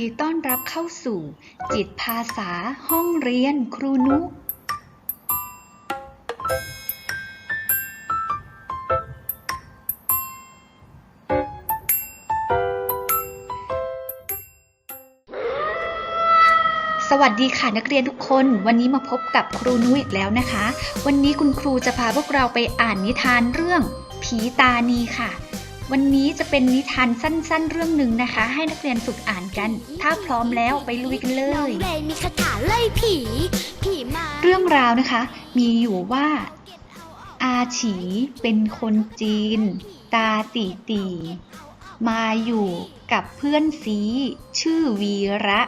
ดีต้อนรับเข้าสู่ จิตภาษาห้องเรียนครูนุ สวัสดีค่ะนักเรียนทุกคน วันนี้มาพบกับครูนุ้ยอีกแล้วนะคะ วันนี้คุณครูจะพาพวกเราไปอ่านนิทานเรื่อง ผีตานีค่ะ วันนี้จะเป็นนิทานสั้นๆ เรื่องหนึ่งนะคะ ให้นักเรียนฝึกอ่านกัน ถ้าพร้อมแล้วไปลุยกันเลน้องยเรนมีคาถาไล่ผีผีมาเรื่องราวนะคะ มีอยู่ว่า อาฉีเป็นคนจีน ตาตีตีมาอยู่กับเพื่อนซีชื่อวีระ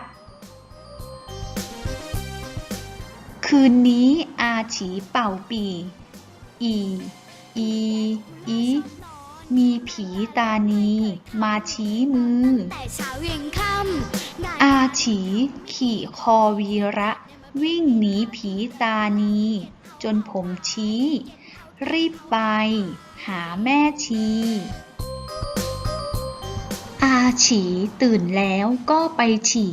คืนนี้อาฉีเป่าปี อี อี อี มีผีตานี มาชี้มือ อาฉีขี่คอวีระ วิ่งหนีผีตานี จนผมชี้ รีบไป หาแม่ชี อาฉีตื่นแล้วก็ไปฉี่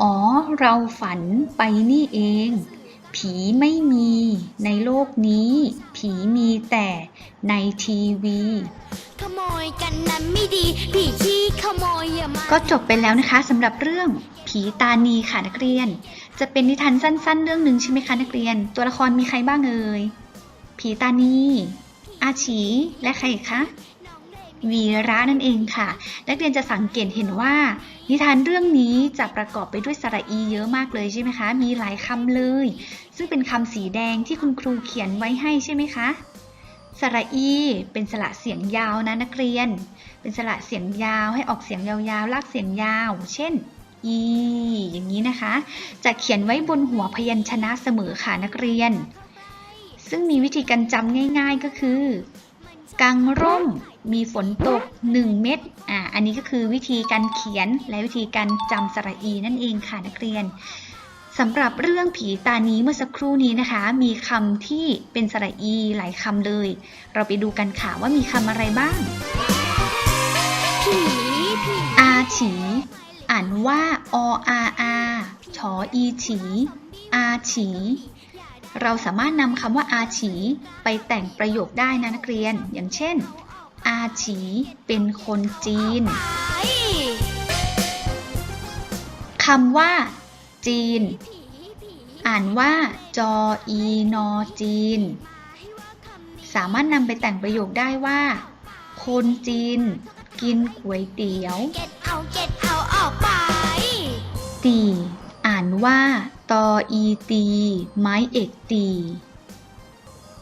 อ๋อ เราฝันไปนี่เอง ผีไม่มีในโลกนี้ ผีมีแต่ในทีวี ขโมยกันนั้นไม่ดี ผีที่ขโมยอย่ามา ก็จบไปแล้วนะคะสำหรับเรื่องผีตานีค่ะนักเรียน จะเป็นนิทานสั้น ๆ เรื่องหนึ่งใช่ไหมคะนักเรียน ตัวละครมีใครบ้างเอ่ยผีตานีอาชีและใครอีกคะ วีระนั่นเองค่ะ นักเรียนจะสังเกตเห็นว่า นิทานเรื่องนี้จะประกอบไปด้วยสระอีเยอะมากเลยใช่ไหมคะ มีหลายคำเลย ซึ่งเป็นคำสีแดงที่คุณครูเขียนไว้ให้ใช่ไหมคะสระอีเป็นสระเสียงยาวนะนักเรียน เป็นสระเสียงยาวให้ออกเสียงยาวๆ ลากเสียงยาว เช่น อี อย่างนี้นะคะ จะเขียนไว้บนหัวพยัญชนะเสมอค่ะนักเรียน ซึ่งมีวิธีการจำง่าย ๆก็คือ กังร่ม มีฝนตก 1 เม็ด อ่า อันนี้ก็คือวิธีการเขียนและวิธีการจำสระอีนั่นเองค่ะนักเรียนสำหรับเรื่องผีตานี้เมื่อสักครู่นี้นะคะ มีคำที่เป็นสระอีหลายคำเลย เราไปดูกันค่ะว่ามีคำอะไรบ้าง ผีผีอาฉี อ่านว่าออาอา ชออีฉี อาฉี เราสามารถนำคำว่าอาฉีไปแต่งประโยคได้นะนักเรียน อย่างเช่น อาฉีเป็นคนจีนไอ้คำว่า จีนผีผีอ่านว่า จออีนอจีน สามารถนำไปแต่งประโยคได้ว่า คนจีน กินก๋วยเตี๋ยวเก็ตเอาเก็ตเอาออกไปตีอ่านว่า ตออีตี ไม้เอกตี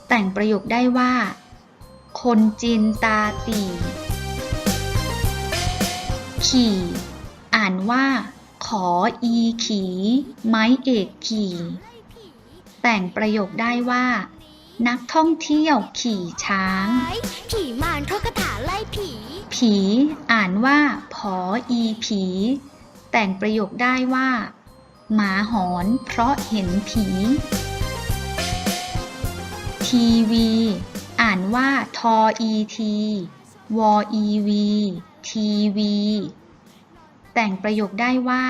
แต่งประโยคได้ว่า คนจีนตาตี ขี่ อ่านว่า ขออีขี ไม้เอกขี่ แต่งประโยคได้ว่า นักท่องเที่ยวขี่ช้างไอ้ผีมารเขาคาถาไล่ผี ผี อ่านว่า ผออีผี แต่งประโยคได้ว่า หมาหอนเพราะเห็นผี ทีวี อ่านว่าทออีทีวออีวีทีวี แต่งประโยคได้ว่า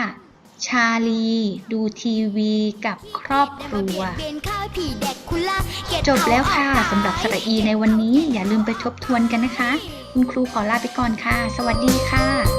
ชาลี ดูทีวีกับครอบครัวเบียนข้าวผีเด็กคุล่าเก็ตจบแล้วค่ะเอาออกไปสำหรับสระอีในวันนี้อย่าลืมไปทบทวนกันนะคะ คุณครูขอลาไปก่อนค่ะ สวัสดีค่ะ